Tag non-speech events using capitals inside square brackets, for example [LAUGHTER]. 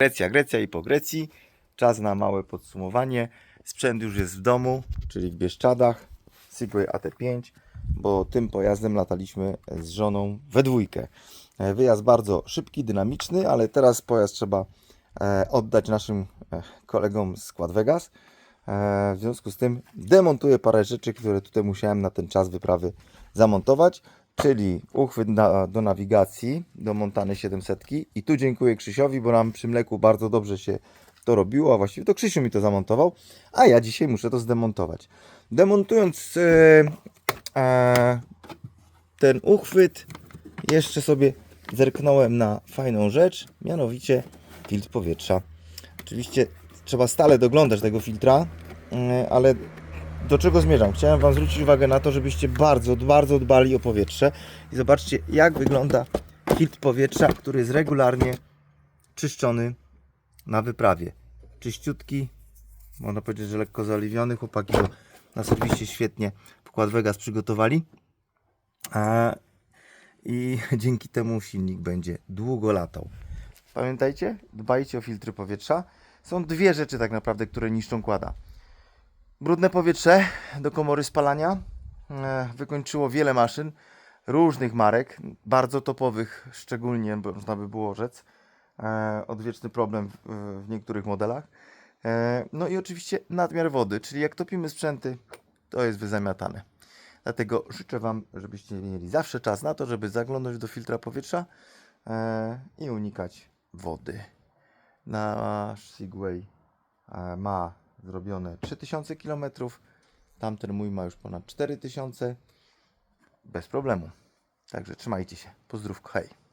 Grecja, Grecja i po Grecji. Czas na małe podsumowanie. Sprzęt już jest w domu, czyli w Bieszczadach. Segway AT5, bo tym pojazdem lataliśmy z żoną we dwójkę. E, Wyjazd bardzo szybki, dynamiczny, ale teraz pojazd trzeba e, oddać naszym e, kolegom z Quad Vegas. W związku z tym demontuję parę rzeczy, które tutaj musiałem na ten czas wyprawy zamontować, czyli uchwyt na, do nawigacji, domontany 700 i tu dziękuję Krzysiowi, bo nam przy mleku bardzo dobrze się to robiło, a właściwie to Krzysiu mi to zamontował, a ja dzisiaj muszę to zdemontować. Demontując e, e, ten uchwyt, jeszcze sobie zerknąłem na fajną rzecz, mianowicie filtr powietrza. Oczywiście trzeba stale doglądać tego filtra, mm, ale do czego zmierzam? Chciałem Wam zwrócić uwagę na to, żebyście bardzo, bardzo dbali o powietrze i zobaczcie, jak wygląda filtr powietrza, który jest regularnie czyszczony na wyprawie. Czyściutki, można powiedzieć, że lekko zaoliwiony. Chłopaki go na serwisie świetnie pokład Vegas przygotowali. I [LAUGHS] dzięki temu silnik będzie długo latał. Pamiętajcie, dbajcie o filtry powietrza. Są dwie rzeczy tak naprawdę, które niszczą kłada. Brudne powietrze do komory spalania e, wykończyło wiele maszyn różnych marek, bardzo topowych szczególnie, można by było rzec. E, Odwieczny problem w, niektórych modelach. E, No i oczywiście nadmiar wody, czyli jak topimy sprzęty, to jest wyzamiatane. Dlatego życzę Wam, żebyście mieli zawsze czas na to, żeby zaglądać do filtra powietrza i unikać wody. Nasz Segway ma zrobione 3000 km, tamten mój ma już ponad 4000 bez problemu. Także trzymajcie się. Pozdrówko, hej.